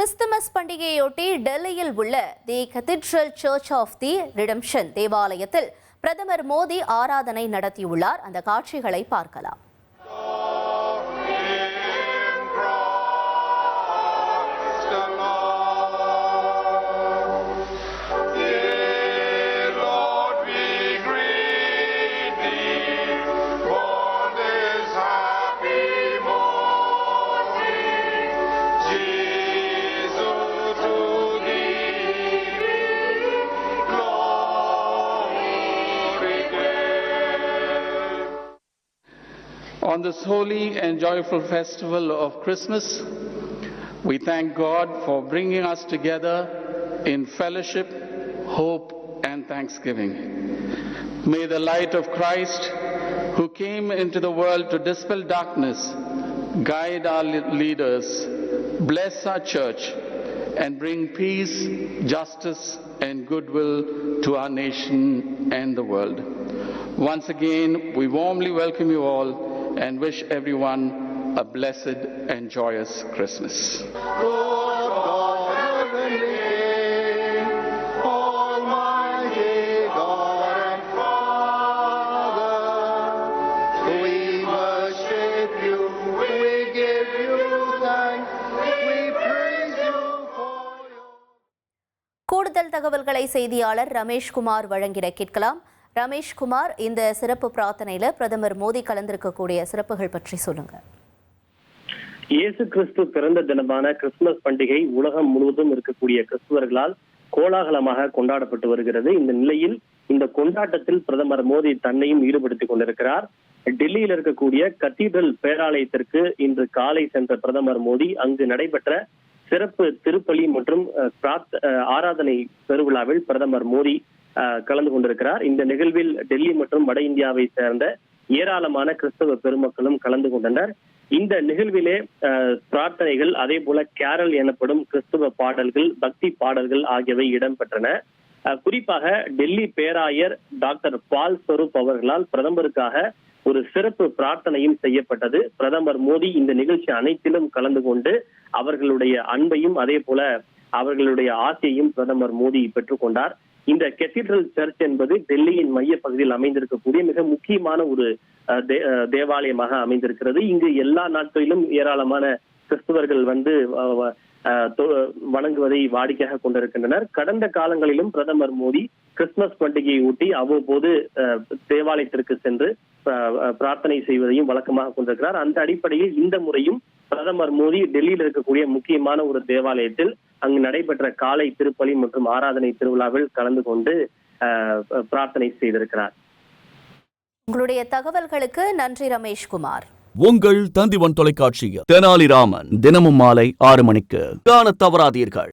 Christmas பண்டிகையொட்டி டெல்லியில் உள்ள the cathedral church of the redemption தேவாலயத்தில் பிரதமர் மோடி ஆராதனை நடத்தியுள்ளார். அந்த காட்சிகளை பார்க்கலாம். On this holy and joyful festival of Christmas, we thank God for bringing us together in fellowship, hope, and thanksgiving. May the light of Christ, who came into the world to dispel darkness, guide our leaders, bless our church, and bring peace, justice, and goodwill to our nation and the world. Once again, we warmly welcome you all and wish everyone a blessed and joyous Christmas. கூடுதல் தகவல்களை செய்தியாளர் ரமேஷ்குமார் வழங்கிட கேட்கலாம் ரமேஷ்குமார் இந்த சிறப்பு பிரார்த்தனையில பிரதமர் மோடி கலந்திருக்கக்கூடிய சிறப்புகள் பற்றி சொல்லுங்க. இயேசு கிறிஸ்து பிறந்த தினமான கிறிஸ்துமஸ் பண்டிகை உலகம் முழுவதும் இருக்கக்கூடிய கிறிஸ்துவர்களால் கோலாகலமாக கொண்டாடப்பட்டு வருகிறது. இந்த நிலையில் இந்த கொண்டாட்டத்தில் பிரதமர் மோடி தன்னையும் ஈடுபடுத்திக் கொண்டிருக்கிறார். டெல்லியில் இருக்கக்கூடிய கத்தீட்ரல் பேராலயத்திற்கு இன்று காலை சென்ற பிரதமர் மோடி அங்கு நடைபெற்ற சிறப்பு திருப்பலி மற்றும் பிரார்த்த- ஆராதனை பெருவிழாவில் பிரதமர் மோடி கலந்து கொண்டிருக்கிறார். இந்த நிகழ்வில் டெல்லி மற்றும் வட இந்தியாவை சேர்ந்த ஏராளமான கிறிஸ்தவ பெருமக்களும் கலந்து கொண்டனர். இந்த நிகழ்விலே பிரார்த்தனைகள் அதே போல கேரல் எனப்படும் கிறிஸ்துவ பாடல்கள் பக்தி பாடல்கள் ஆகியவை இடம்பெற்றன. குறிப்பாக டெல்லி பேராயர் டாக்டர் பால் ஸ்வரூப் அவர்களால் பிரதமருக்காக ஒரு சிறப்பு பிரார்த்தனையும் செய்யப்பட்டது. பிரதமர் மோடி இந்த நிகழ்ச்சி அனைத்திலும் கலந்து கொண்டு அவர்களுடைய அன்பையும் அதே போல அவர்களுடைய ஆசையையும் பிரதமர் மோடி பெற்றுக்கொண்டார். இந்த கெத்தீட்ரல் சர்ச் என்பது டெல்லியின் மைய பகுதியில் அமைந்திருக்கக்கூடிய மிக முக்கியமான ஒரு தேவாலயமாக அமைந்திருக்கிறது. இங்கு எல்லா நாட்களிலும் ஏராளமான கிறிஸ்துவர்கள் வந்து வணங்குவதை வாடிக்கையாக கொண்டிருக்கின்றனர். கடந்த காலங்களிலும் பிரதமர் மோடி கிறிஸ்துமஸ் பண்டிகையை ஒட்டி அவ்வப்போது அஹ், தேவாலயத்திற்கு சென்று பிரார்த்தனை செய்வதையும் வழக்கமாக கொண்டிருக்கிறார். அந்த அடிப்படையில் இந்த முறையும் பிரதமர் மோடி டெல்லியில் இருக்கக்கூடிய முக்கியமான ஒரு தேவாலயத்தில் அங்கு நடைபெற்ற காலை திருப்பலி மற்றும் ஆராதனை திருவிழாவில் கலந்து கொண்டு பிரார்த்தனை செய்திருக்கிறார். உங்களுடைய தகவல்களுக்கு நன்றி ரமேஷ்குமார். உங்கள் தந்திவன் தொலைக்காட்சியில் தெனாலிராமன் தினமும் மாலை ஆறு மணிக்கு. காணத் தவறாதீர்கள்.